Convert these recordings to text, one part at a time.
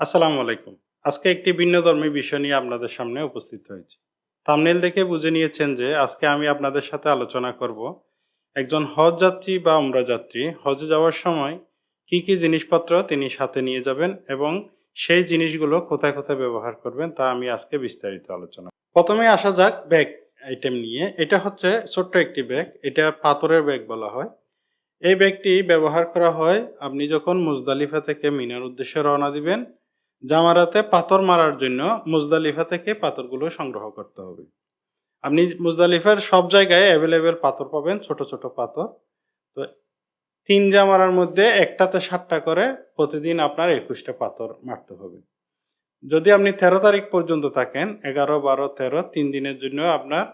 আসসালামু আলাইকুম। আজকে একটি ভিন্ন ধর্মী বিষয় নিয়ে আপনাদের সামনে উপস্থিত হয়েছি। থামনেল দেখে বুঝে নিয়েছেন যে, আজকে আমি আপনাদের সাথে আলোচনা করব একজন হজ যাত্রী বা উমরা যাত্রী। হজে যাওয়ার সময় কি কি জিনিসপত্র তিনি সাথে নিয়ে যাবেন এবং সেই জিনিসগুলো কোথায় কোথায় ব্যবহার করবেন তা আমি আজকে বিস্তারিত আলোচনা প্রথমে আসা যাক ব্যাগ আইটেম নিয়ে। এটা হচ্ছে ছোট্ট একটি ব্যাগ। এটা পাথরের ব্যাগ বলা হয়। এই ব্যাগটি ব্যবহার করা হয়, আপনি যখন মুজদালিফা থেকে মিনার উদ্দেশ্যে রওনা দিবেন জামারাতে পাথর মারার জন্য মুজদালিফা থেকে পাথরগুলো সংগ্রহ করতে হবে। আপনি মুজদালিফার সব জায়গায় অ্যাভেলেবেল পাথর পাবেন, ছোট ছোট পাথর। তো তিন জামারার মধ্যে একটাতে ষাটটা করে প্রতিদিন আপনার একুশটা পাথর মারতে হবে। যদি আপনি তেরো তারিখ পর্যন্ত থাকেন, এগারো, বারো, তেরো, তিন দিনের জন্য আপনার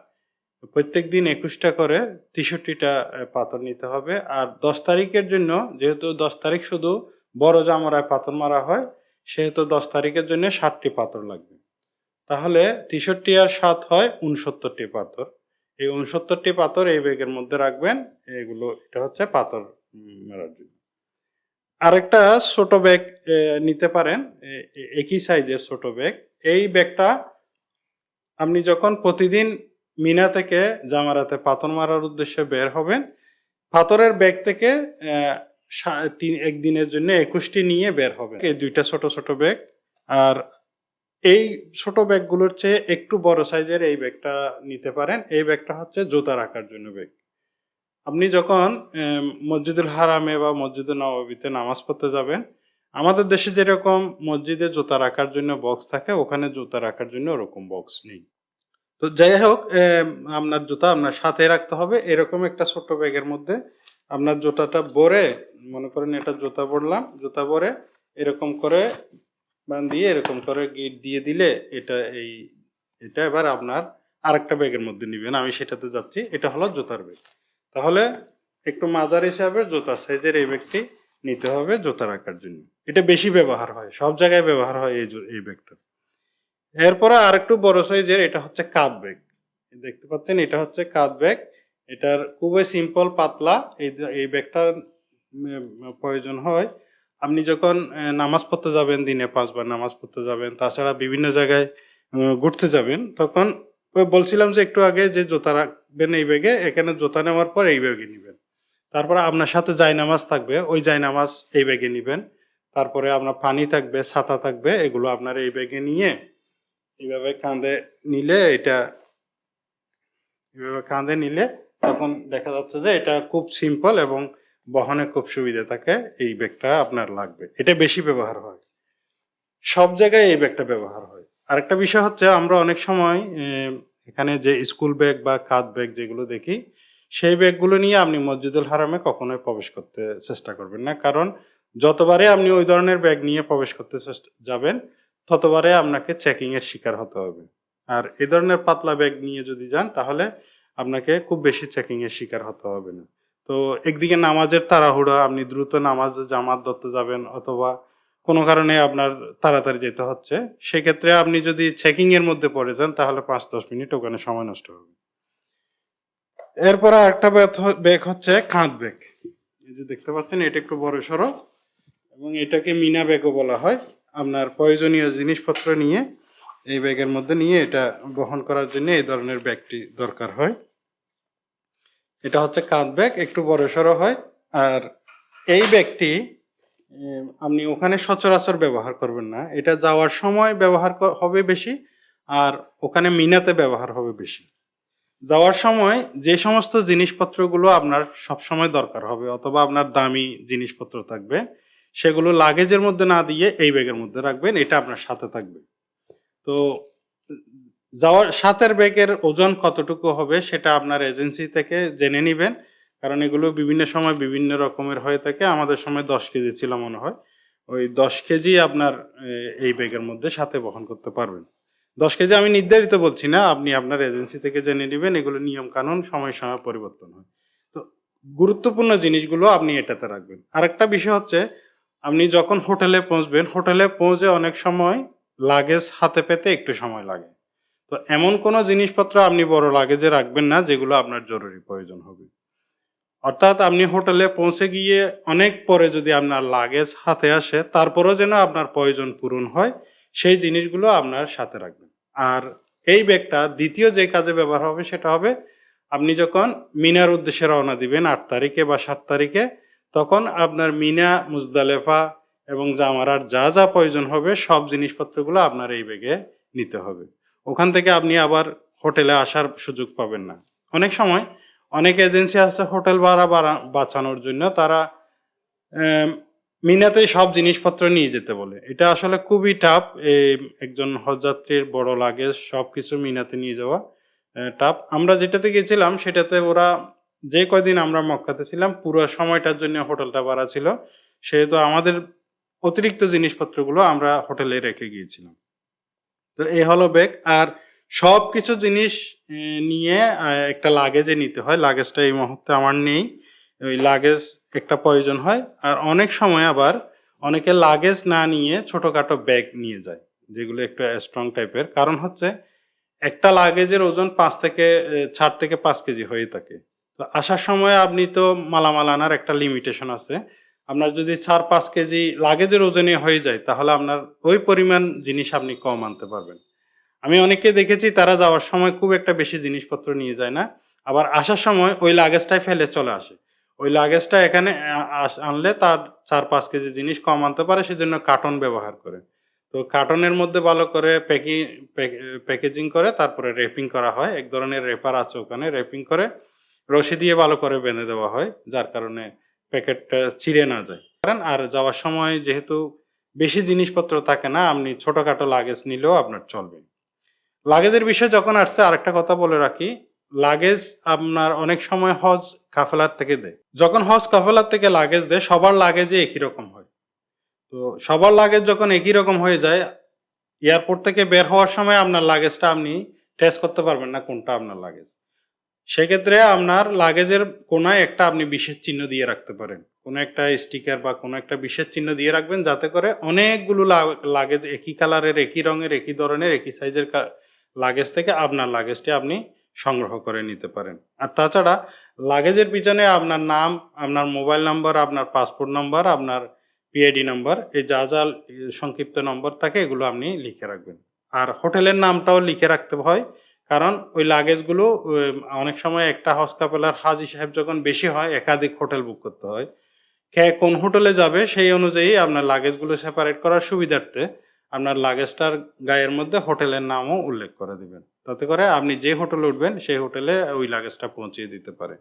প্রত্যেক দিন একুশটা করে তেষট্টিটা পাথর নিতে হবে। আর দশ তারিখের জন্য, যেহেতু দশ তারিখ শুধু বড় জামরায় পাথর মারা হয় সেহেতু দশ তারিখের জন্য ষাটটি পাথর লাগবে। তাহলে তেষট্টি আর সাত হয় উনসত্তরটি পাথর। এই উনসত্তরটি পাথর এই ব্যাগের মধ্যে রাখবেন, এগুলো, এটা হচ্ছে পাথর মারার জন্য। আরেকটা ছোট ব্যাগ নিতে পারেন একই সাইজের ছোট ব্যাগ এই ব্যাগটা আপনি যখন প্রতিদিন মিনা থেকে জামারাতে পাথর মারার উদ্দেশ্যে বের হবেন, পাথরের ব্যাগ থেকে তিন- একদিনের জন্য একুশটি নিয়ে বের হবে। এই দুইটা ছোট ছোট ব্যাগ আর এই ছোট ব্যাগগুলোর চেয়ে একটু বড় সাইজের এই ব্যাগটা নিতে পারেন। এই ব্যাগটা হচ্ছে জুতা রাখার জন্য ব্যাগ আপনি যখন মসজিদুল হারামে বা মসজিদুল নবাবিতে নামাজ পড়তে যাবেন, আমাদের দেশে যেরকম মসজিদে জুতা রাখার জন্য বক্স থাকে, ওখানে জুতা রাখার জন্য ওরকম বক্স নেই। তো যাই হোক আপনার জুতা আপনার সাথে রাখতে হবে। এরকম একটা ছোট্ট ব্যাগের মধ্যে আপনার জুতাটা ভরে মনে করেন এটা জুতা পরলাম জুতা ভরে এরকম করে বান্ধিয়ে এরকম করে গিট দিয়ে দিলে এটা এই, এটা এবার আপনার আরেকটা ব্যাগের মধ্যে নেবেন। আমি সেটাতে যাচ্ছি, এটা হলো জুতার ব্যাগ। তাহলে একটু মাজার হিসাবে জুতা সাইজের এই ব্যাগটি নিতে হবে জুতা রাখার জন্য। এটা বেশি ব্যবহার হয়, সব জায়গায় ব্যবহার হয় এই এই ব্যাগটা। এরপরে আরেকটু বড় সাইজের এটা হচ্ছে কাঁধ ব্যাগ। দেখতে পাচ্ছেন, এটা হচ্ছে কাঁধ ব্যাগ। এটার খুবই সিম্পল পাতলা, এই এই ব্যাগটার প্রয়োজন হয়। আপনি যখন নামাজ পড়তে যাবেন, দিনে পাঁচবার নামাজ পড়তে যাবেন, তাছাড়া বিভিন্ন জায়গায় ঘুরতে যাবেন, তখন ওই বলছিলাম যে একটু আগে যে জোতা রাখবেন এই ব্যাগে, এখানে জোতা নেওয়ার পর এই ব্যাগে নেবেন। তারপরে আপনার সাথে যাই জায়নামাজ থাকবে, ওই যাই জায়নামাজ এই ব্যাগে নেবেন। তারপরে আপনার পানি থাকবে, ছাতা থাকবে, এগুলো আপনার এই ব্যাগে নিয়ে এইভাবে কাঁধে নিলে এটা এভাবে কাঁধে নিলে তখন দেখা যাচ্ছে যে এটা খুব সিম্পল এবং বহনে খুব সুবিধা থাকে এই ব্যাগটা আপনার লাগবে। এটা বেশি ব্যবহার হয়। সব জায়গায় এই ব্যাগটা ব্যবহার হয়। আরেকটা বিষয় হচ্ছে আমরা অনেক সময় এখানে যে স্কুল ব্যাগ বা কাঁধ ব্যাগ যেগুলো দেখি, সেই ব্যাগগুলো নিয়ে আপনি মসজিদুল হারামে কখনোই প্রবেশ করতে চেষ্টা করবেন না। কারণ যতবারে আপনি ওই ধরনের ব্যাগ নিয়ে প্রবেশ করতে যাবেন, ততবারে আপনাকে চেকিংয়ের শিকার হতে হবে। আর এ ধরনের পাতলা ব্যাগ নিয়ে যদি যান, তাহলে আপনাকে খুব বেশি চেকিং এর শিকার হতে হবে না। তো একদিকে নামাজের তাড়াহুড়া, আপনি দ্রুত নামাজ জামাত ধরতে যাবেন অথবা কোনো কারণে আপনার তাড়াতাড়ি যেতে হচ্ছে, সেক্ষেত্রে আপনি যদি চেকিং এর মধ্যে পড়ে যান, তাহলে পাঁচ দশ মিনিট ওখানে সময় নষ্ট হবে। এরপরে একটা ব্যাগ হচ্ছে কাঁধ ব্যাগ। এই যে দেখতে পাচ্ছেন, এটা একটু বড় সড়ো এবং এটাকে মিনা ব্যাগও বলা হয়। আপনার প্রয়োজনীয় জিনিসপত্র নিয়ে এই ব্যাগের মধ্যে নিয়ে এটা বহন করার জন্য এই ধরনের ব্যাগটি দরকার হয়। এটা হচ্ছে কাঁধ ব্যাগ, একটু বড় সড়ো হয়। আর এই ব্যাগটি আপনি ওখানে সচরাচর ব্যবহার করবেন না। এটা যাওয়ার সময় ব্যবহার হবে বেশি, আর ওখানে মিনাতে ব্যবহার হবে বেশি। যাওয়ার সময় যে সমস্ত জিনিসপত্রগুলো আপনার সবসময় দরকার হবে, অথবা আপনার দামি জিনিসপত্র থাকবে, সেগুলো লাগেজের মধ্যে না দিয়ে এই ব্যাগের মধ্যে রাখবেন, এটা আপনার সাথে থাকবে। তো যাওয়ার সাতের ব্যাগের ওজন কতটুকু হবে সেটা আপনার এজেন্সি থেকে জেনে নেবেন। কারণ এগুলো বিভিন্ন সময় বিভিন্ন রকমের হয়ে থাকে। আমাদের সময় দশ কেজি ছিল মনে হয়। ওই দশ কেজি আপনার এই ব্যাগের মধ্যে সাথে বহন করতে পারবেন। দশ কেজি আমি নির্ধারিত বলছি না, আপনি আপনার এজেন্সি থেকে জেনে নেবেন। এগুলো নিয়ম কানুন সময় সময় পরিবর্তন হয়। তো গুরুত্বপূর্ণ জিনিসগুলো আপনি এটাতে রাখবেন। আরেকটা বিষয় হচ্ছে, আপনি যখন হোটেলে পৌঁছবেন, হোটেলে পৌঁছে অনেক সময় লাগেজ হাতে পেতে একটু সময় লাগে। তো এমন কোনো জিনিসপত্র আপনি বড় লাগেজে রাখবেন না, যেগুলো আপনার জরুরি প্রয়োজন হবে। অর্থাৎ আপনি হোটেলে পৌঁছে গিয়ে অনেক পরে যদি আপনার লাগেজ হাতে আসে, তারপরেও যেন আপনার প্রয়োজন পূরণ হয়, সেই জিনিসগুলো আপনার সাথে রাখবেন। আর এই ব্যাগটা দ্বিতীয় যে কাজে ব্যবহার হবে, সেটা হবে আপনি যখন মিনার উদ্দেশ্যে রওনা দিবেন আট তারিখে বা সাত তারিখে, তখন আপনার মিনা, মুজদালেফা এবং জামারার যা যা প্রয়োজন হবে, সব জিনিসপত্রগুলো আপনার এই ব্যাগে নিতে হবে। ওখান থেকে আপনি আবার হোটেলে আসার সুযোগ পাবেন না। অনেক সময় অনেক এজেন্সি আছে হোটেল ভাড়া বাড়া- বাঁচানোর জন্য। তারা আম, মিনাতেই সব জিনিসপত্র নিয়ে যেতে বলে। এটা আসলে খুবই টাফ একজন হজযাত্রীর বড় লাগেজ সব কিছু মিনাতে নিয়ে যাওয়া টাফ আমরা যেটাতে গেছিলাম সেটাতে ওরা যে কয়দিন আমরা মক্কাতে ছিলাম পুরো সময়টার জন্য হোটেলটা ভাড়া ছিল। সেহেতু আমাদের অতিরিক্ত জিনিসপত্রগুলো আমরা হোটেলে রেখে গিয়েছিলাম। তো এই হলো ব্যাগ। আর সব কিছু জিনিস নিয়ে একটা লাগেজে নিতে হয়। লাগেজটা এই মুহূর্তে আমার নেই। ওই লাগেজ একটা প্রয়োজন হয়। আর অনেক সময় আবার অনেকে লাগেজ না নিয়ে ছোটোখাটো ব্যাগ নিয়ে যায়, যেগুলো একটু স্ট্রং টাইপের কারণ হচ্ছে, একটা লাগেজের ওজন পাঁচ থেকে চার থেকে পাঁচ কেজি হয়ে থাকে। তো আসার সময় আপনি তো মালামাল আনার একটা লিমিটেশন আছে। আপনার যদি চার, পাঁচ কেজি লাগেজের ওজনে হয়ে যায়, তাহলে আপনার ওই পরিমাণ জিনিস আপনি কম আনতে পারবেন। আমি অনেককে দেখেছি, তারা যাওয়ার সময় খুব একটা বেশি জিনিসপত্র নিয়ে যায় না, আবার আসার সময় ওই লাগেজটাই ফেলে চলে আসে। ওই লাগেজটা এখানে আনলে তার চার, পাঁচ কেজি জিনিস কম আনতে পারে, সেজন্য কার্টন ব্যবহার করে। তো কার্টনের মধ্যে ভালো করে প্যাকি, প্যাকেজিং করে, তারপরে রেপিং করা হয়। এক ধরনের রেপার আছে ওখানে, রেপিং করে, রশি দিয়ে ভালো করে বেঁধে দেওয়া হয়, যার কারণে প্যাকেটটা চিড়ে না যায়। কারণ আর যাওয়ার সময় যেহেতু বেশি জিনিসপত্র থাকে না, আপনি ছোটোখাটো লাগেজ নিলেও আপনার চলবে। লাগেজের বিষয়ে যখন আসছে, আরেকটা কথা বলে রাখি লাগেজ আপনার অনেক সময় হজ কাফেলার থেকে দেয়। যখন হজ কাফেলার থেকে লাগেজ দেয়, সবার লাগেজে একই রকম হয়। তো সবার লাগেজ যখন একই রকম হয়ে যায় এয়ারপোর্ট থেকে বের হওয়ার সময় আপনার লাগেজটা আপনি টেস্ট করতে পারবেন না কোনটা আপনার লাগেজ সেক্ষেত্রে আপনার লাগেজের কোনায় একটা আপনি বিশেষ চিহ্ন দিয়ে রাখতে পারেন। কোনো একটা স্টিকার বা কোনো একটা বিশেষ চিহ্ন দিয়ে রাখবেন যাতে করে অনেকগুলো লাগেজ একই কালারের একই রঙের, একই ধরনের, একই সাইজের লাগেজ থেকে আপনার লাগেজটি আপনি সংগ্রহ করে নিতে পারেন। আর তাছাড়া লাগেজের পিছনে আপনার নাম, আপনার মোবাইল নাম্বার আপনার পাসপোর্ট নাম্বার আপনার পিআইডি নাম্বার এই যা যা সংক্ষিপ্ত নম্বর থাকে এগুলো আপনি লিখে রাখবেন। আর হোটেলের নামটাও লিখে রাখতে হয়। কারণ ওই লাগেজগুলো অনেক সময় একটা হজ কাপেলার হাজি সাহেব যখন বেশি হয়, একাধিক হোটেল বুক করতে হয়, কে কোন হোটেলে যাবে সেই অনুযায়ী আপনার লাগেজগুলো সেপারেট করার সুবিধার্থে আপনার লাগেজটার গায়ের মধ্যে হোটেলের নামও উল্লেখ করে দিবেন। তাতে করে আপনি যে হোটেলে উঠবেন, সেই হোটেলে ওই লাগেজটা পৌঁছিয়ে দিতে পারে।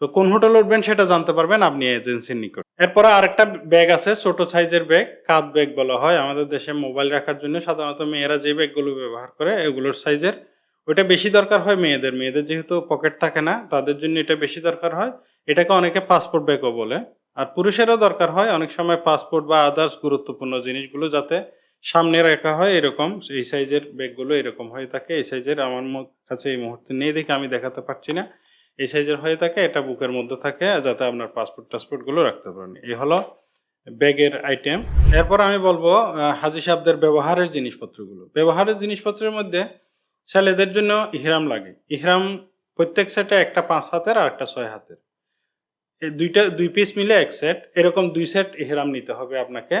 তো কোন হোটেলে উঠবেন সেটা জানতে পারবেন আপনি এজেন্সির নিকট। এরপরে আরেকটা ব্যাগ আছে, ছোট সাইজের ব্যাগ কাঁধ ব্যাগ বলা হয়। আমাদের দেশে মোবাইল রাখার জন্য সাধারণত মেয়েরা যে ব্যাগগুলো ব্যবহার করে, এগুলোর সাইজের ওইটা বেশি দরকার হয় মেয়েদের। মেয়েদের যেহেতু পকেট থাকে না, তাদের জন্য এটা বেশি দরকার হয়। এটাকে অনেকে পাসপোর্ট ব্যাগও বলে। আর পুরুষেরও দরকার হয় অনেক সময় পাসপোর্ট বা আদার্স গুরুত্বপূর্ণ জিনিসগুলো যাতে সামনে রাখা হয় এরকম। এই সাইজের ব্যাগগুলো এরকম হয়ে থাকে। এই সাইজের আমার কাছে এই মুহূর্তে নেই দেখে আমি দেখাতে পারছি না। এই সাইজের হয়ে থাকে, এটা বুকের মধ্যে থাকে, যাতে আপনার পাসপোর্ট টাসপোর্টগুলো রাখতে পারেন। এই হলো ব্যাগের আইটেম এরপর আমি বলব হাজি সাহেবদের ব্যবহারের জিনিসপত্রগুলো। ব্যবহারের জিনিসপত্রের মধ্যে ছেলেদের জন্য ইহরাম লাগে। ইহরাম প্রত্যেক সেটে একটা পাঁচ হাতের আর একটা ছয় হাতের। দুইটা, দুই পিস মিলে এক সেট এরকম দুই সেট ইহরাম নিতে হবে আপনাকে।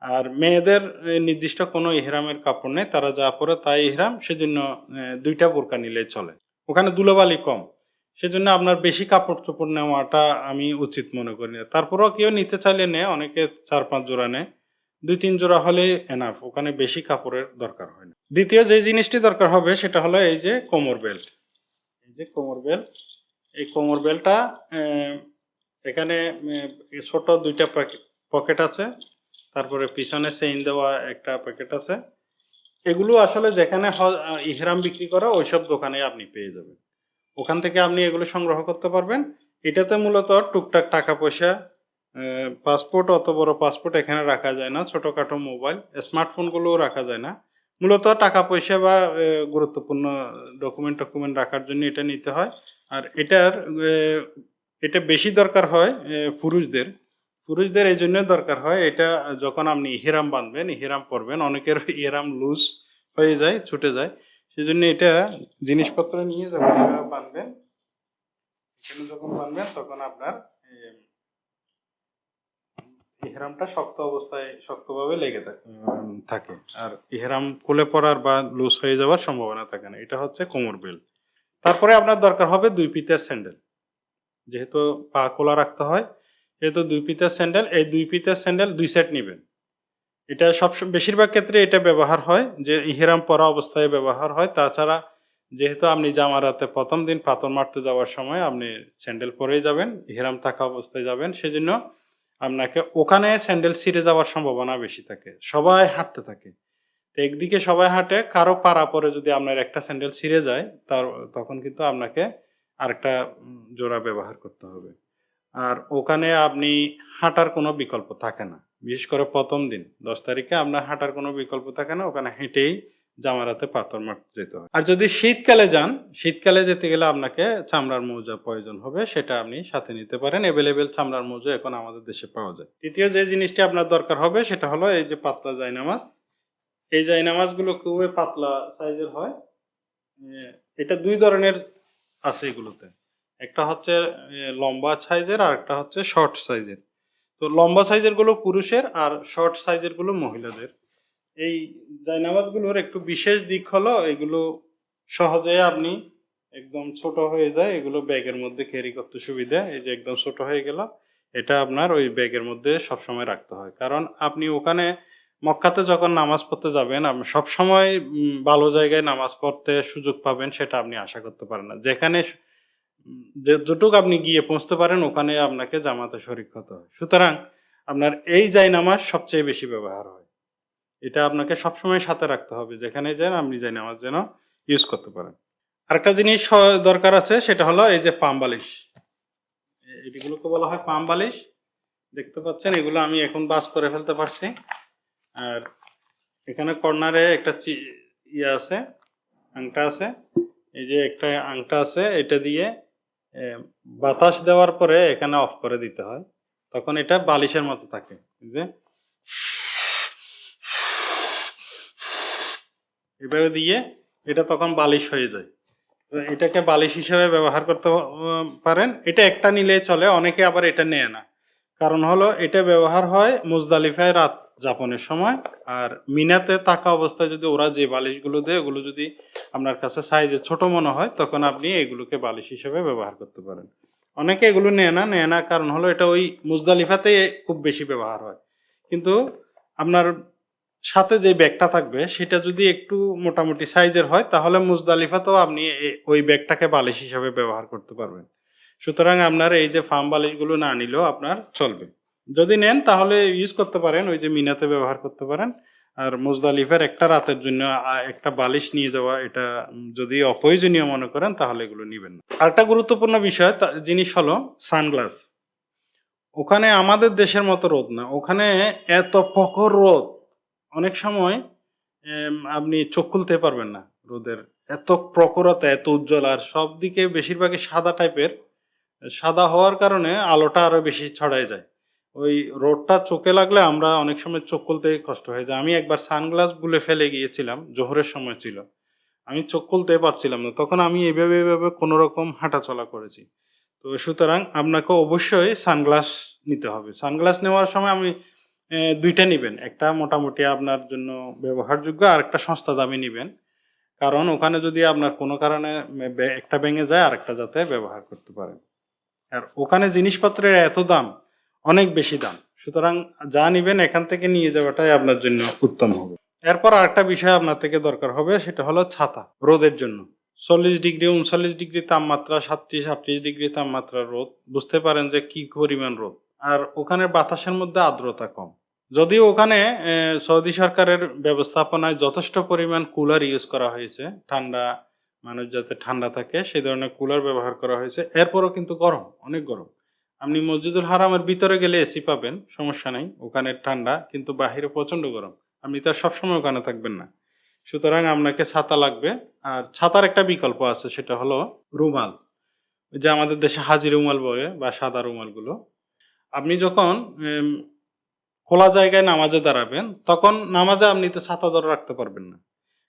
আর মেয়েদের নির্দিষ্ট কোনো ইহরামের কাপড় নেই, তারা যা পরে তাই ইহরাম, সেজন্য দুইটা বোরকা নিলে চলে। ওখানে দুলোবালি কম। সেজন্য আপনার বেশি কাপড় চোপড় নেওয়াটা আমি উচিত মনে করি না। তারপরেও কেউ নিতে চাইলে নেয়, অনেকে চার পাঁচ জোড়া নেয়। দুই তিন জোড়া হলে এনাফ ওখানে বেশি কাপড়ের দরকার হয় না। দ্বিতীয় যে জিনিসটি দরকার হবে, সেটা হলো এই যে কোমর বেল্ট এই যে কোমর বেল্ট এই কোমর বেল্টটা এখানে ছোট দুইটা পকেট আছে, তারপরে পিছনে চেইন দেওয়া একটা প্যাকেট আছে। এগুলো আসলে যেখানে ইহরাম বিক্রি করে, ওইসব দোকানে আপনি পেয়ে যাবেন। ওখান থেকে আপনি এগুলো সংগ্রহ করতে পারবেন। এটাতে মূলত টুকটাক টাকা পয়সা পাসপোর্ট অত বড় পাসপোর্ট এখানে রাখা যায় না, ছোটোখাটো মোবাইল স্মার্টফোনগুলোও রাখা যায় না। মূলত টাকা পয়সা বা গুরুত্বপূর্ণ ডকুমেন্ট টকুমেন্ট রাখার জন্য এটা নিতে হয়। আর এটার এটা বেশি দরকার হয় পুরুষদের। পুরুষদের এই জন্য দরকার হয়, এটা যখন আপনি ইহেরাম বাঁধবেন, ইহেরাম পরবেন, অনেকের ইহেরাম লুজ হয়ে যায়, ছুটে যায়। সেই জন্য এটা জিনিসপত্র নিয়ে যখন বাঁধবেন যখন বানবেন তখন আপনার ইহরামটা শক্ত অবস্থায় শক্তভাবে লেগে থাকে আর ইহরাম খুলে পড়ার বা লুজ হয়ে যাওয়ার সম্ভাবনা থাকে না। এটা হচ্ছে কোমর বেল্ট। তারপরে আপনার দরকার হবে দুই পিতের স্যান্ডেল। যেহেতু পা খোলা রাখতে হয় যেহেতু দুই পিতের স্যান্ডেল, এই দুই পিতের স্যান্ডেল দুই সেট নেবেন। এটা সব বেশিরভাগ ক্ষেত্রে এটা ব্যবহার হয়, যে ইহরাম পরা অবস্থায় ব্যবহার হয়। তাছাড়া যেহেতু আপনি জামারাতে প্রথম দিন পাথর মারতে যাওয়ার সময় আপনি স্যান্ডেল পরেই যাবেন, ইহরাম থাকা অবস্থায় যাবেন, সেজন্য আপনাকে ওখানে স্যান্ডেল ছিঁড়ে যাওয়ার সম্ভাবনা বেশি থাকে। সবাই হাঁটতে থাকে। তো একদিকে সবাই হাঁটে, কারও পাড়া পরে যদি আপনার একটা স্যান্ডেল ছিঁড়ে যায়, তার, তখন কিন্তু আপনাকে আরেকটা জোড়া ব্যবহার করতে হবে। আর ওখানে আপনি হাঁটার কোনো বিকল্প থাকে না। বিশেষ করে প্রথম দিন, দশ তারিখে আপনার হাঁটার কোনো বিকল্প থাকে না। ওখানে হেঁটেই জামারাতে পাথর মারতে যেতে হয়। আর যদি শীতকালে যান, শীতকালে যেতে গেলে আপনাকে চামড়ার মোজা প্রয়োজন হবে, সেটা আপনি সাথে নিতে পারেন। অ্যাভেলেবেল চামড়ার মোজা এখন আমাদের দেশে পাওয়া যায়। তৃতীয় যে জিনিসটি আপনার দরকার হবে, সেটা হলো এই যে পাতলা জায়নামাজ। এই জায়নামাজগুলো খুবই পাতলা সাইজের হয়। এটা দুই ধরনের আছে এগুলোতে। একটা হচ্ছে লম্বা সাইজের, আর একটা হচ্ছে শর্ট সাইজের। তো লম্বা সাইজেরগুলো পুরুষের, আর শর্ট সাইজেরগুলো মহিলাদের। এই জায়নামাজগুলোর একটু বিশেষ দিক হলো, এগুলো সহজে আপনি একদম ছোট হয়ে যায়, এগুলো ব্যাগের মধ্যে ক্যারি করতে সুবিধা। এই যে একদম ছোট হয়ে গেল, এটা আপনার ওই ব্যাগের মধ্যে সবসময় রাখতে হয়। কারণ আপনি ওখানে মক্কাতে যখন নামাজ পড়তে যাবেন, আপনি সবসময় ভালো জায়গায় নামাজ পড়তে সুযোগ পাবেন, সেটা আপনি আশা করতে পারেন না। যেখানে দুটুক আপনি গিয়ে পৌঁছতে পারেন, ওখানে আপনাকে জামাতে শরিক হতে হয়। সুতরাং আপনার এই যাই নামাজ সবচেয়ে বেশি ব্যবহার হয়। এটা আপনাকে সবসময় সাথে রাখতে হবে যেখানে যান আপনি যাই নামাজ যেন ইউজ করতে পারেন। আরেকটা জিনিস দরকার আছে, সেটা হলো এই যে পাম বালিশ। এটিগুলোকে বলা হয় পাম বালিশ। দেখতে পাচ্ছেন, এগুলো আমি এখন বাস করে ফেলতে পারছি। আর এখানে কর্নারে একটা ইয়ে আছে, আংটা আছে। এই যে একটা আংটা আছে, এটা দিয়ে বাতাস দেওয়ার পরে এখানে অফ করে দিতে হয়। তখন এটা বালিশের মতো থাকে যে এভাবে দিয়ে এটা তখন বালিশ হয়ে যায়। তো এটাকে বালিশ হিসেবে ব্যবহার করতে পারেন। এটা একটা নিলে চলে, অনেকে আবার এটা নেয় না। কারণ হলো, এটা ব্যবহার হয় মুজদালিফায় রাত যাপনের সময়, আর মিনাতে থাকা অবস্থায় যদি ওরা যে বালিশগুলো দেয়, ওগুলো যদি আপনার কাছে সাইজে ছোট মনে হয়, তখন আপনি এগুলোকে বালিশ হিসেবে ব্যবহার করতে পারেন। অনেকে এগুলো নেয় না নেয় না। কারণ হলো, এটা ওই মুজদালিফাতে খুব বেশি ব্যবহার হয়। কিন্তু আপনার সাথে যে ব্যাগটা থাকবে, সেটা যদি একটু মোটামুটি সাইজের হয়, তাহলে মুজদালিফাতেও আপনি এ- ওই ব্যাগটাকে বালিশ হিসাবে ব্যবহার করতে পারবেন। সুতরাং আপনার এই যে ফার্ম বালিশগুলো না নিলেও আপনার চলবে। যদি নেন, তাহলে ইউজ করতে পারেন, ওই যে মিনাতে ব্যবহার করতে পারেন। আর মুজদালিফের একটা রাতের জন্য একটা বালিশ নিয়ে যাওয়া, এটা যদি অপ্রয়োজনীয় মনে করেন, তাহলে এগুলো নেবেন না। আরেকটা গুরুত্বপূর্ণ বিষয়, তা- জিনিস হলো সানগ্লাস। ওখানে আমাদের দেশের মতো রোদ না। ওখানে এত প্রখর রোদ। অনেক সময় আপনি চোখ খুলতে পারবেন না রোদের। এত প্রখরতা, এত উজ্জ্বল, আর সব দিকে বেশিরভাগই সাদা টাইপের সাদা হওয়ার কারণে আলোটা আরও বেশি ছড়ায় যায়। ওই রোদটা চোখে লাগলে আমরা অনেক সময় চোখ খুলতে কষ্ট হয়ে। যায় আমি একবার সানগ্লাস গুলে ফেলে গিয়েছিলাম, জোহরের সময় ছিল। আমি চোখ খুলতে পারছিলাম না। তখন আমি এভাবে এভাবে কোনো রকম হাঁটা চলা করেছি। তো সুতরাং আপনাকে অবশ্যই সানগ্লাস নিতে হবে। সানগ্লাস নেওয়ার সময় আমি দুইটা নেবেন। একটা মোটামুটি আপনার জন্য ব্যবহারযোগ্য আর একটা সস্তা দামি নেবেন। কারণ ওখানে যদি আপনার কোনো কারণে একটা ভেঙে যায় আর একটা যাতে ব্যবহার করতে পারেন। আর ওখানে জিনিসপত্রের এত দাম, অনেক বেশি দাম। সুতরাং যা নেবেন, এখান থেকে নিয়ে যাওয়াটাই আপনার জন্য উত্তম হবে। এরপর আরেকটা বিষয় আপনার থেকে দরকার হবে, সেটা হলো ছাতা রোদের জন্য। চল্লিশ ডিগ্রি, উনচল্লিশ ডিগ্রি তাপমাত্রা, সাতত্রিশ, আটত্রিশ ডিগ্রি তাপমাত্রা রোদ। বুঝতে পারেন যে কি পরিমাণ রোদ। আর ওখানে বাতাসের মধ্যে আর্দ্রতা কম। যদিও ওখানে সৌদি সরকারের ব্যবস্থাপনায় যথেষ্ট পরিমাণ কুলার ইউজ করা হয়েছে, ঠান্ডা, মানুষ যাতে ঠান্ডা থাকে, সেই ধরনের কুলার ব্যবহার করা হয়েছে। এরপরও কিন্তু গরম, অনেক গরম। আপনি মসজিদুল হারামের ভিতরে গেলে এসি পাবেন, সমস্যা নেই, ওখানে ঠান্ডা, কিন্তু বাহিরে প্রচণ্ড গরম। আপনি তার সবসময় ওখানে থাকবেন না। সুতরাং আপনাকে ছাতা লাগবে, আর ছাতার একটা বিকল্প আছে, সেটা হলো রুমাল। যে আমাদের দেশে হাজি রুমাল বলে, বা সাদা রুমালগুলো। আপনি যখন খোলা জায়গায় নামাজে দাঁড়াবেন, তখন নামাজে আপনি তো ছাতা ধরে রাখতে পারবেন না।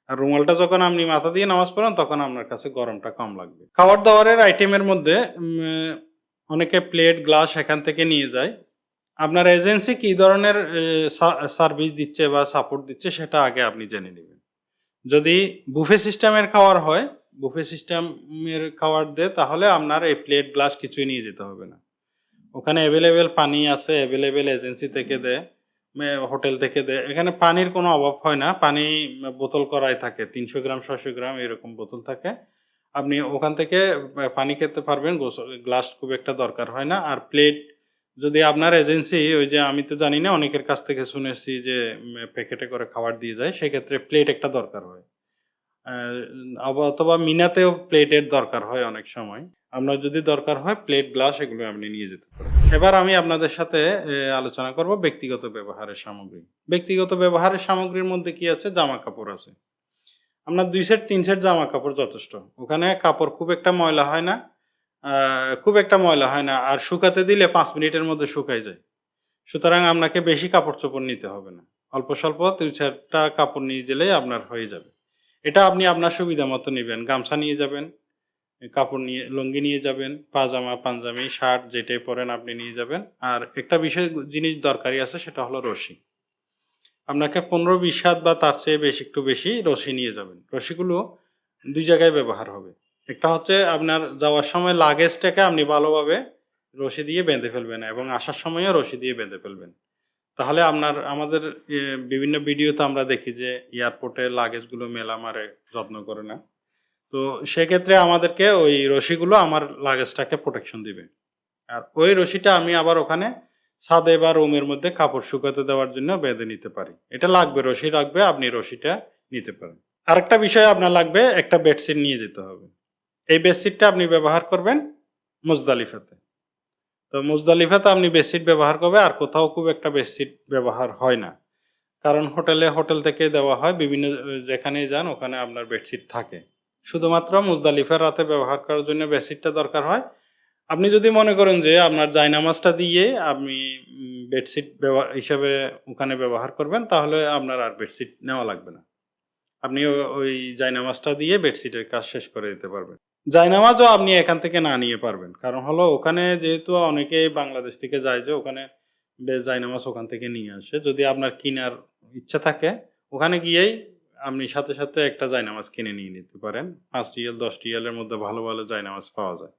আর রুমালটা যখন আপনি মাথা দিয়ে নামাজ পড়েন, তখন আপনার কাছে গরমটা কম লাগবে। খাবার দাবারের আইটেমের মধ্যে অনেকে প্লেট গ্লাস এখান থেকে নিয়ে যায়। আপনার এজেন্সি কী ধরনের সার্ভিস দিচ্ছে বা সাপোর্ট দিচ্ছে, সেটা আগে আপনি জেনে নেবেন। যদি বুফে সিস্টেমের খাওয়ার হয় বুফে সিস্টেমের খাওয়ার দেয়, তাহলে আপনার এই প্লেট গ্লাস কিছুই নিয়ে যেতে হবে না। ওখানে অ্যাভেলেবেল পানি আছে অ্যাভেলেবেল এজেন্সি থেকে দেয় হোটেল থেকে দেয় এখানে পানির কোনো অভাব হয় না। পানি বোতল করাই থাকে। তিনশো গ্রাম ছশো গ্রাম এরকম বোতল থাকে। আপনি ওখান থেকে পানি খেতে পারবেন। গ্লাস খুব একটা দরকার হয় না। আর প্লেট যদি আপনার এজেন্সি ওই যে আমি তো জানি না, অনেকের কাছ থেকে শুনেছি যে প্যাকেটে করে খাবার দিয়ে যায়, সেক্ষেত্রে প্লেট একটা দরকার হয়। অথবা মিনাতেও প্লেটের দরকার হয় অনেক সময়। আপনার যদি দরকার হয় প্লেট, গ্লাস এগুলো আপনি নিয়ে যেতে পারেন। এবার আমি আপনাদের সাথে আলোচনা করব ব্যক্তিগত ব্যবহারের সামগ্রী। ব্যক্তিগত ব্যবহারের সামগ্রীর মধ্যে কি আছে? জামা কাপড় আছে। আপনার দুই সেট, তিন সেট জামা কাপড় যথেষ্ট। ওখানে কাপড় খুব একটা ময়লা হয় না খুব একটা ময়লা হয় না, আর শুকাতে দিলে পাঁচ মিনিটের মধ্যে শুকাই যায়। সুতরাং আপনাকে বেশি কাপড় চোপড় নিতে হবে না। অল্প স্বল্প দুই চারটা কাপড় নিয়ে গেলেই আপনার হয়ে যাবে। এটা আপনি আপনার সুবিধা মতো নেবেন, গামছা নিয়ে যাবেন। কাপড় নিয়ে, লুঙ্গি নিয়ে যাবেন, পাজামা, পাঞ্জামি, শার্ট যেটাই পরেন আপনি নিয়ে যাবেন। আর একটা বিষয় জিনিস দরকারি আছে, সেটা হলো রশি। আপনাকে পনেরো বিশ হাত বা তার চেয়ে বেশি, একটু বেশি রশি নিয়ে যাবেন। রশিগুলো দুই জায়গায় ব্যবহার হবে। একটা হচ্ছে আপনার যাওয়ার সময় লাগেজটাকে আপনি ভালোভাবে রশি দিয়ে বেঁধে ফেলবেন এবং আসার সময়ও রশি দিয়ে বেঁধে ফেলবেন। তাহলে আপনার, আমাদের বিভিন্ন ভিডিওতে আমরা দেখি যে এয়ারপোর্টে লাগেজগুলো মেলা মারে যত্ন করে না। তো সেক্ষেত্রে আমাদেরকে ওই রশিগুলো আমার লাগেজটাকে প্রোটেকশন দিবে। আর ওই রশিটা আমি আবার ওখানে ছাদে বা রুমের মধ্যে কাপড় শুকাতে দেওয়ার জন্য বেঁধে নিতে পারি। এটা লাগবে রশি লাগবে আপনি রশিটা নিতে পারেন। আরেকটা বিষয় আপনার লাগবে একটা বেডশিট নিয়ে যেতে হবে। এই বেডশিটটা আপনি ব্যবহার করবেন মুজদালিফাতে। তো মুজদালিফাতে আপনি বেডশিট ব্যবহার করবে আর কোথাও খুব একটা বেডশিট ব্যবহার হয় না। কারণ হোটেলে হোটেল থেকে দেওয়া হয় বিভিন্ন আহ, যেখানেই যান ওখানে আপনার বেডশিট থাকে। শুধুমাত্র মুজদালিফার রাতে ব্যবহার করার জন্য বেডশিটটা দরকার হয়। আপনি যদি মনে করেন যে আপনার জায়নামাজটা দিয়ে আপনি বেডশিট ব্যবহার, হিসাবে ওখানে ব্যবহার করবেন, তাহলে আপনার আর বেডশিট নেওয়া লাগবে না। আপনি ওই জায়নামাজটা দিয়ে বেডশিটের কাজ শেষ করে দিতে পারবেন। জায়নামাজও আপনি এখান থেকে না নিয়ে পারবেন। কারণ হলো, ওখানে যেহেতু অনেকেই বাংলাদেশ থেকে যায় যে ওখানে জায়নামাজ ওখান থেকে নিয়ে আসে। যদি আপনার কেনার ইচ্ছা থাকে, ওখানে গিয়েই আপনি সাথে সাথে একটা জায়নামাজ কিনে নিয়ে নিতে পারেন। পাঁচ রিয়াল দশ রিয়ালের মধ্যে ভালো ভালো জায়নামাজ পাওয়া যায়।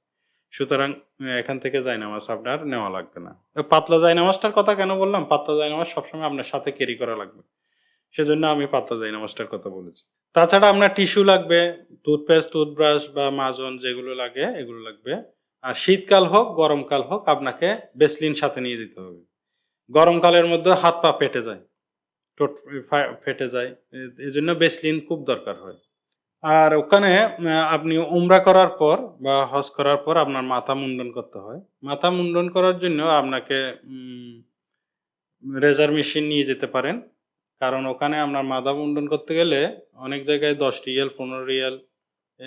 সুতরাং এখান থেকে জায়নামাজ আপনার নেওয়া লাগবে না। পাতলা জায়নামাজটার কথা কেন বললাম? পাতলা জায়নামাজ সবসময় আপনার সাথে ক্যারি করা লাগবে। সেজন্য আমি পাতলা জায়নামাজটার কথা বলেছি। তাছাড়া আপনার টিস্যু লাগবে টুথপেস্ট টুথব্রাশ বা মাজন যেগুলো লাগে, এগুলো লাগবে। আর শীতকাল হোক, গরমকাল হোক, আপনাকে বেসলিন সাথে নিয়ে যেতে হবে। গরমকালের মধ্যে হাত পা পেটে যায়। টোট ফেটে যায়। এই জন্য বেসলিন খুব দরকার হয়। আর ওখানে আপনি উমরা করার পর বা হজ করার পর আপনার মাথা মুন্ডন করতে হয়। মাথা মুন্ডন করার জন্য আপনাকে রেজার মেশিন নিয়ে যেতে পারেন। কারণ ওখানে আপনার মাথা মুন্ডন করতে গেলে অনেক জায়গায় দশ রিয়াল, পনেরো রিয়াল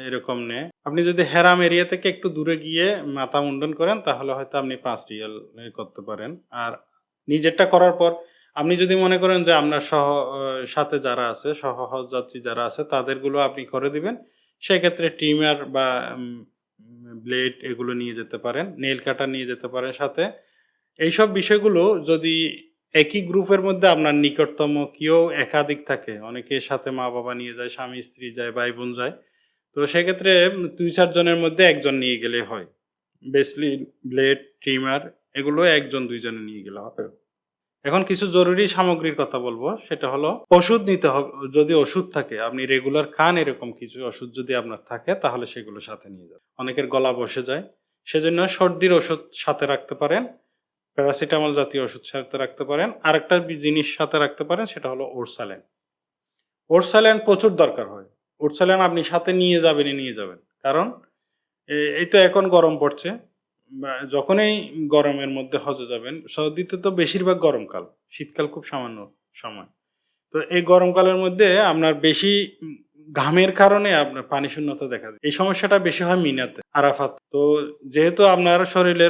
এরকম নেয়। আপনি যদি হেরাম এরিয়া থেকে একটু দূরে গিয়ে মাথা মুন্ডন করেন, তাহলে হয়তো আপনি পাঁচ রিয়াল করতে পারেন। আর নিজেরটা করার পর আপনি যদি মনে করেন যে আপনার সহ সাথে যারা আছে সহ হজযাত্রী যারা আছে, তাদেরগুলো আপনি করে দিবেন। সেক্ষেত্রে ট্রিমার বা ব্লেড এগুলো নিয়ে যেতে পারেন নেল কাটার নিয়ে যেতে পারেন সাথে। এইসব বিষয়গুলো যদি একই গ্রুপের মধ্যে আপনার নিকটতম কেউ একাধিক থাকে অনেকের সাথে মা বাবা নিয়ে যায়, স্বামী, স্ত্রী যায় ভাই বোন যায়, তো সেক্ষেত্রে দুই চারজনের মধ্যে একজন নিয়ে গেলে হয়। বেসলি ব্লেড ট্রিমার এগুলো একজন, দুইজনে নিয়ে গেলে হবে। এখন কিছু জরুরি সামগ্রীর কথা বলব। সেটা হলো ওষুধ নিতে হবে। যদি ওষুধ থাকে, আপনি রেগুলার খান এরকম কিছু ওষুধ যদি আপনার থাকে, তাহলে সেগুলো সাথে নিয়ে যাবেন অনেকের গলা বসে যায়। সেজন্য সর্দির ওষুধ সাথে রাখতে পারেন। প্যারাসিটামল জাতীয় ওষুধ সাথে রাখতে পারেন। আরেকটা জিনিস সাথে রাখতে পারেন, সেটা হলো ওরসালেন। ওরসালেন প্রচুর দরকার হয়। ওরসালেন আপনি সাথে নিয়ে যাবেনই নিয়ে যাবেন। কারণ এই তো এখন গরম পড়ছে। যখনই গরমের মধ্যে হজে যাবেন সৌদিতে তো বেশিরভাগ গরমকাল, শীতকাল খুব সামান্য সময়। তো এই গরমকালের মধ্যে আপনার বেশি ঘামের কারণে আপনার পানি শূন্যতা দেখা যায় এই সমস্যাটা বেশি হয় মিনাতে, আরাফাত। তো যেহেতু আপনার শরীরে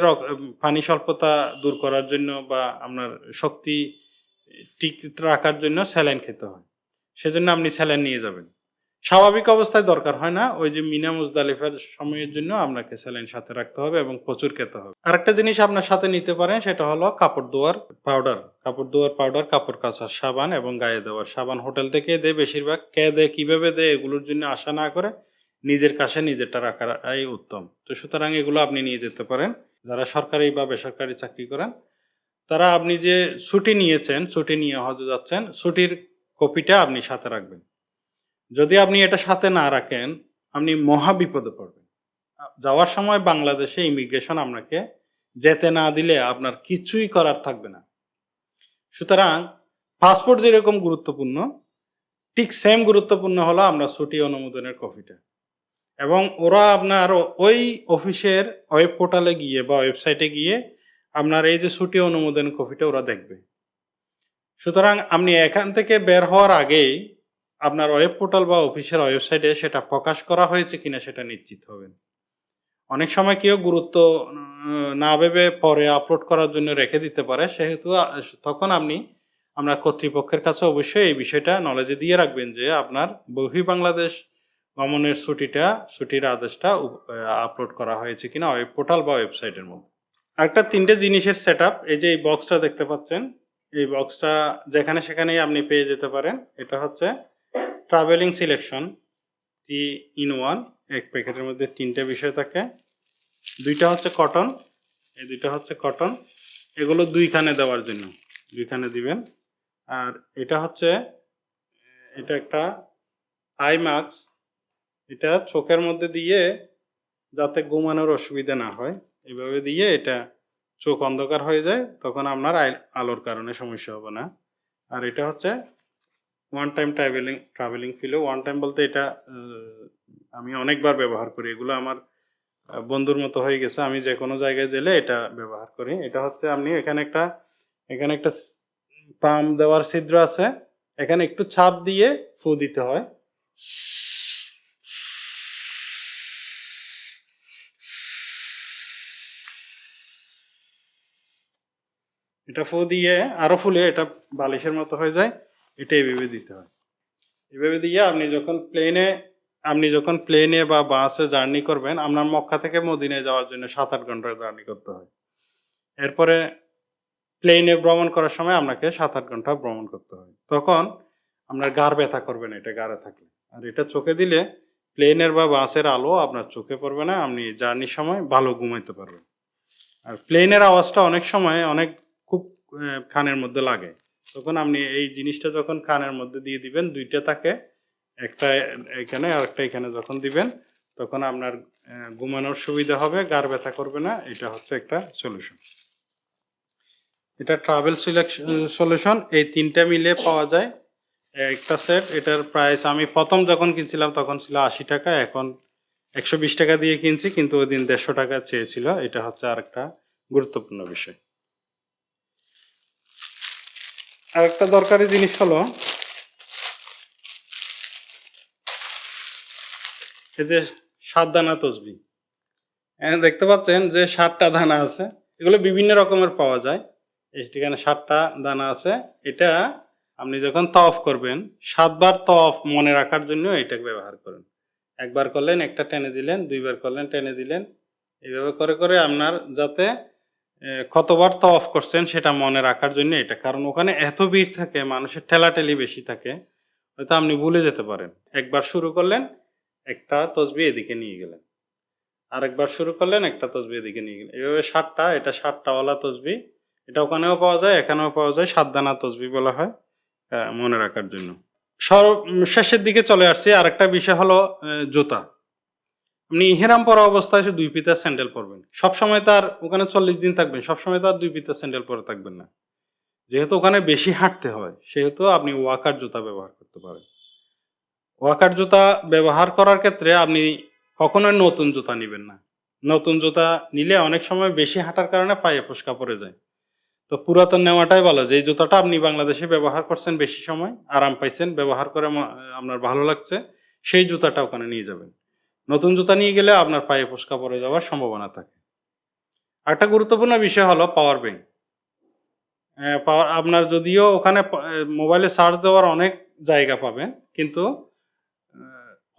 পানি স্বল্পতা দূর করার জন্য বা আপনার শক্তি ঠিক রাখার জন্য স্যালাইন খেতে হয়, সেজন্য আপনি স্যালাইন নিয়ে যাবেন। স্বাভাবিক অবস্থায় দরকার হয় না। ওই যে মিনা মুজদালিফার সময়ের জন্য আপনাকে স্যালাইন সাথে রাখতে হবে এবং প্রচুর খেতে হবে। আরেকটা জিনিস আপনার সাথে নিতে পারেন, সেটা হলো কাপড় ধোয়ার পাউডার। কাপড় ধোয়ার পাউডার, কাপড় কাচার সাবান এবং গায়ে দেওয়ার সাবান। হোটেল থেকে দেয় বেশিরভাগ, কে দেয় কীভাবে দেয় এগুলোর জন্য আশা না করে নিজের কাছে নিজেরটা রাখাই উত্তম। তো সুতরাং এগুলো আপনি নিয়ে যেতে পারেন। যারা সরকারি বা বেসরকারি চাকরি করেন, তারা আপনি যে ছুটি নিয়েছেন, ছুটি নিয়ে হজে যাচ্ছেন, ছুটির কপিটা আপনি সাথে রাখবেন। যদি আপনি এটা সাথে না রাখেন, আপনি মহা বিপদে পড়বেন। যাওয়ার সময় বাংলাদেশে ইমিগ্রেশন আপনাকে যেতে না দিলে আপনার কিছুই করার থাকবে না। সুতরাং পাসপোর্ট যেরকম গুরুত্বপূর্ণ, ঠিক সেম গুরুত্বপূর্ণ হলো আমরা ছুটি অনুমোদনের কপিটা এবং ওরা আপনার ওই অফিসের ওয়েব পোর্টালে গিয়ে বা ওয়েবসাইটে গিয়ে আপনার এই যে ছুটি অনুমোদন কপিটা ওরা দেখবে। সুতরাং আপনি এখান থেকে বের হওয়ার আগেই আপনার ওয়েব পোর্টাল বা অফিসের ওয়েবসাইটে সেটা প্রকাশ করা হয়েছে কিনা সেটা নিশ্চিত হবেন। অনেক সময় কেউ গুরুত্ব না ভেবে পরে আপলোড করার জন্য রেখে দিতে পারে, সেহেতু তখন আপনি আপনার কর্তৃপক্ষের কাছে অবশ্যই এই বিষয়টা নলেজে দিয়ে রাখবেন যে আপনার বহি বাংলাদেশ গমনের ছুটিটা, ছুটির আদেশটা আপলোড করা হয়েছে কিনা ওয়েব পোর্টাল বা ওয়েবসাইটের মধ্যে। আরেকটা তিনটে জিনিসের সেট এই যে এই বক্সটা দেখতে পাচ্ছেন, এই বক্সটা যেখানে সেখানেই আপনি পেয়ে যেতে পারেন, এটা হচ্ছে ট্রাভেলিং সিলেকশন টি ইন ওয়ান এক প্যাকেটের মধ্যে তিনটে বিষয় থাকে। দুইটা হচ্ছে কটন এই দুইটা হচ্ছে কটন এগুলো দুইখানে দেওয়ার জন্য, দুইখানে দিবেন। আর এটা হচ্ছে, এটা একটা আই মাস্ক এটা চোখের মধ্যে দিয়ে যাতে ঘুমানোর অসুবিধা না হয়, এভাবে দিয়ে এটা চোখ অন্ধকার হয়ে যায়, তখন আপনার আলোর কারণে সমস্যা হবে না। আর এটা হচ্ছে ওয়ান টাইম ট্রাভেলিং ট্রাভেলিং ফিলে ওয়ান টাইম বলতে এটা আমি অনেকবার ব্যবহার করি। এগুলো আমার বন্ধুর মতো হয়ে গেছে। আমি যে কোনো জায়গায় গেলে এটা ব্যবহার করি। এটা হচ্ছে আপনি এখানে একটা এখানে একটা পাম দেওয়ার ছিদ্র আছে। এখানে একটু ছাপ দিয়ে ফু দিতে হয়। এটা ফু দিয়ে আরও ফুলে এটা বালিশের মতো হয়ে যায়। এটা এইভাবে দিতে হয়। এভাবে দিয়ে আপনি যখন প্লেনে আপনি যখন প্লেনে বা বাসে জার্নি করবেন, আপনার মক্কা থেকে মদিনায় যাওয়ার জন্য সাত আট ঘণ্টার জার্নি করতে হয়। এরপরে প্লেনে ভ্রমণ করার সময় আপনাকে সাত আট ঘণ্টা ভ্রমণ করতে হয়। তখন আপনার গার ব্যথা করবে না, এটা গাড়ে থাকলে। আর এটা চোখে দিলে প্লেনের বা বাসের আলো আপনার চোখে পড়বে না, আপনি জার্নির সময় ভালো ঘুমাইতে পারবেন। আর প্লেনের আওয়াজটা অনেক সময় অনেক খুব কানের মধ্যে লাগে। তখন আপনি এই জিনিসটা যখন কানের মধ্যে দিয়ে দিবেন দুইটা থাকে একটা এখানে আর একটা এখানে যখন দিবেন তখন আপনার ঘুমানোর সুবিধা হবে গার ব্যথা করবে না এটা হচ্ছে একটা সলিউশন এটা ট্রাভেল সিলেকশন সলিউশন এই তিনটা মিলে পাওয়া যায়। একটা সেট এটার প্রাইস আমি প্রথম যখন কিনছিলাম তখন ছিল আশি টাকা এখন একশো বিশ টাকা দিয়ে কিনছি কিন্তু ওই দিন দেড়শো টাকা চেয়েছিল এটা হচ্ছে আরেকটা গুরুত্বপূর্ণ বিষয়। আরেকটা দরকারি জিনিস হলো, এই যে সাত দানা তসবি। দেখতে পাচ্ছেন যে সাতটা দানা আছে, এগুলো বিভিন্ন রকমের পাওয়া যায়। এখানে সাতটা দানা আছে, এটা আপনি যখন তফ করবেন, সাতবার তফ মনে রাখার জন্য এটাকে ব্যবহার করেন। একবার করলেন, একটা টেনে দিলেন, দুইবার করলেন, টেনে দিলেন। এইভাবে করে করে আপনার যাতে কতবার তফ করছেন সেটা মনে রাখার জন্য এটা। কারণ ওখানে এত ভিড় থাকে, মানুষের ঠেলাঠেলি বেশি থাকে, হয়তো আপনি ভুলে যেতে পারেন। একবার শুরু করলেন, একটা তসবি এদিকে নিয়ে গেলেন। আরেকবার শুরু করলেন, একটা তসবি এদিকে নিয়ে গেলেন। এভাবে সাতটা, এটা সাতটাওয়ালা তসবি। এটা ওখানেও পাওয়া যায়, এখানেও পাওয়া যায় সাত দানা তসবি বলা হয় মনে রাখার জন্য। সর শেষের দিকে চলে আসছি। আরেকটা বিষয় হলো জুতা। আপনি ইহেরাম পরা অবস্থায় শুধু দুই পিতা স্যান্ডেল পরবেন। সবসময় তার ওখানে চল্লিশ দিন থাকবেন, সবসময় তার দুই পিতা স্যান্ডেল পরে থাকবেন না। যেহেতু ওখানে বেশি হাঁটতে হয়, সেহেতু আপনি ওয়াকার জুতা ব্যবহার করতে পারেন। ওয়াকার জুতা ব্যবহার করার ক্ষেত্রে আপনি কখনোই নতুন জুতা নেবেন না। নতুন জুতা নিলে অনেক সময় বেশি হাঁটার কারণে পায়ে ফসকা পড়ে যায়। তো পুরাতন নেওয়াটাই ভালো যে জুতাটা আপনি বাংলাদেশে ব্যবহার করছেন বেশি সময়, আরাম পাইছেন, ব্যবহার করে আপনার ভালো লাগছে, সেই জুতাটা ওখানে নিয়ে যাবেন। নতুন জুতা নিয়ে গেলে আপনার পায়ে ফসকা পড়ে যাওয়ার সম্ভাবনা থাকে। আরেকটা গুরুত্বপূর্ণ বিষয় হলো পাওয়ার ব্যাংক পাওয়ার আপনার যদিও ওখানে মোবাইলে চার্জ দেওয়ার অনেক জায়গা পাবেন, কিন্তু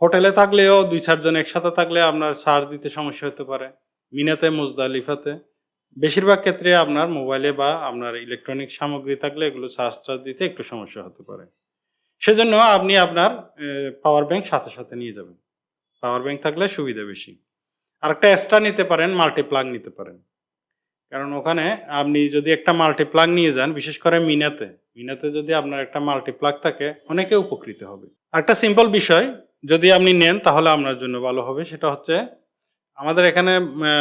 হোটেলে থাকলেও দুই চারজন একসাথে থাকলে আপনার চার্জ দিতে সমস্যা হতে পারে। মিনাতে, মুজদালিফাতে, বেশিরভাগ ক্ষেত্রে আপনার মোবাইলে বা আপনার ইলেকট্রনিক সামগ্রী থাকলে এগুলো চার্জ টার্জ দিতে একটু সমস্যা হতে পারে। সেজন্য আপনি আপনার পাওয়ার ব্যাংক সাথে সাথে নিয়ে যাবেন। পাওয়ার ব্যাংক থাকলে সুবিধা বেশি। আরেকটা এক্সট্রা নিতে পারেন মাল্টি প্লাগ নিতে পারেন। কারণ ওখানে আপনি যদি একটা মাল্টি প্লাগ নিয়ে যান, বিশেষ করে মিনাতে মিনাতে যদি আপনার একটা মাল্টিপ্লাগ থাকে, অনেকে উপকৃত হবে। একটা সিম্পল বিষয়, যদি আপনি নেন, তাহলে আপনার জন্য ভালো হবে, সেটা হচ্ছে আমাদের এখানে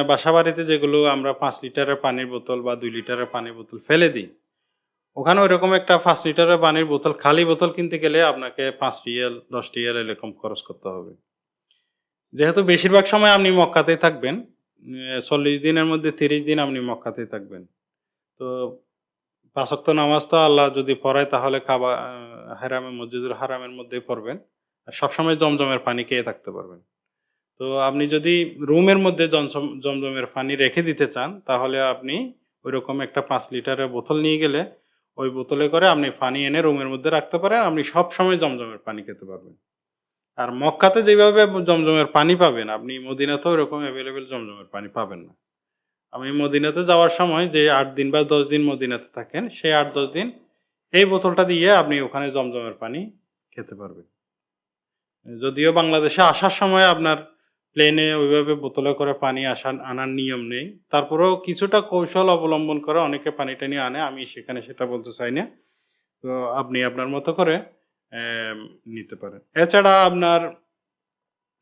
বাসা বাড়িতে যেগুলো আমরা পাঁচ লিটারের পানির বোতল বা দুই লিটারের পানির বোতল ফেলে দিই, ওখানে ওইরকম একটা পাঁচ লিটারের পানির বোতল, খালি বোতল কিনতে গেলে আপনাকে পাঁচ রিয়াল দশ রিয়াল এরকম খরচ করতে হবে। যেহেতু বেশিরভাগ সময় আপনি মক্কাতেই থাকবেন চল্লিশ দিনের মধ্যে তিরিশ দিন আপনি মক্কাতেই থাকবেন। তো পাঁচক্ত নামাজ তো আল্লাহ যদি পড়ায় তাহলে কাবা হারামে, মসজিদুল হারামের মধ্যেই পড়বেন। আর সবসময় জমজমের পানি খেয়ে থাকতে পারবেন। তো আপনি যদি রুমের মধ্যে জমজম, জমজমের পানি রেখে দিতে চান, তাহলে আপনি ওইরকম একটা পাঁচ লিটারের বোতল নিয়ে গেলে ওই বোতলে করে আপনি পানি এনে রুমের মধ্যে রাখতে পারেন। আপনি সব সময় জমজমের পানি খেতে পারবেন। আর মক্কাতে যেভাবে জমজমের পানি পাবেন, আপনি মদিনাতেও এরকম অ্যাভেলেবেল জমজমের পানি পাবেন না। আমি মদিনাতে যাওয়ার সময় যে আট দিন বা দশ দিন মদিনাতে থাকেন, সেই আট দশ দিন এই বোতলটা দিয়ে আপনি ওখানে জমজমের পানি খেতে পারবেন। যদিও বাংলাদেশে আসার সময় আপনার প্লেনে ওইভাবে বোতলে করে পানি আসার, আনার নিয়ম নেই। তারপরেও কিছুটা কৌশল অবলম্বন করে অনেকে পানি টানি আনে, আমি সেখানে সেটা বলতে চাই না। তো আপনি আপনার মতো করে নিতে পারেন। এছাড়া আপনার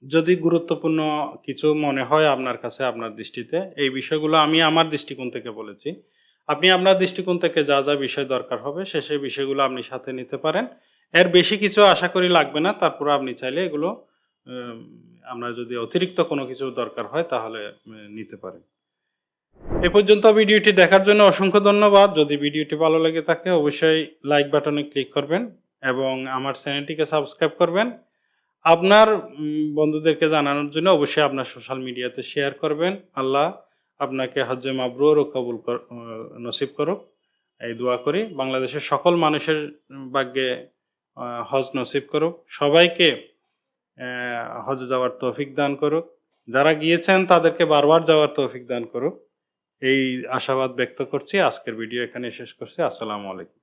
যদি গুরুত্বপূর্ণ কিছু মনে হয় আপনার কাছে, আপনার দৃষ্টিতে, এই বিষয়গুলো আমি আমার দৃষ্টিকোণ থেকে বলেছি। আপনি আপনার দৃষ্টিকোণ থেকে যা যা বিষয় দরকার হবে, সে সেই বিষয়গুলো আপনি সাথে নিতে পারেন। এর বেশি কিছু আশা করি লাগবে না, তারপরে আপনি চাইলে এগুলো আপনার যদি অতিরিক্ত কোনো কিছু দরকার হয় তাহলে নিতে পারেন। এ পর্যন্ত ভিডিওটি দেখার জন্য অসংখ্য ধন্যবাদ। যদি ভিডিওটি ভালো লেগে থাকে, অবশ্যই লাইক বাটনে ক্লিক করবেন। এবং আমার চ্যানেলটিকে সাবস্ক্রাইব করবেন। আপনার বন্ধুদেরকে জানানোর জন্য অবশ্যই আপনার সোশ্যাল মিডিয়াতে শেয়ার করবেন। আল্লাহ আপনাকে হজ্জে মাবরুর ও কবুল নসিব করুক। এই দোয়া করি, বাংলাদেশের সকল মানুষের ভাগ্যে হজ নসিব করুক। সবাইকে হজ যাওয়ার তৌফিক দান করুক। যারা গিয়েছেন, তাদেরকে বারবার যাওয়ার তৌফিক দান করুক। এই আশাবাদ ব্যক্ত করছি। আজকের ভিডিও এখানে শেষ করছি। আসসালামু আলাইকুম।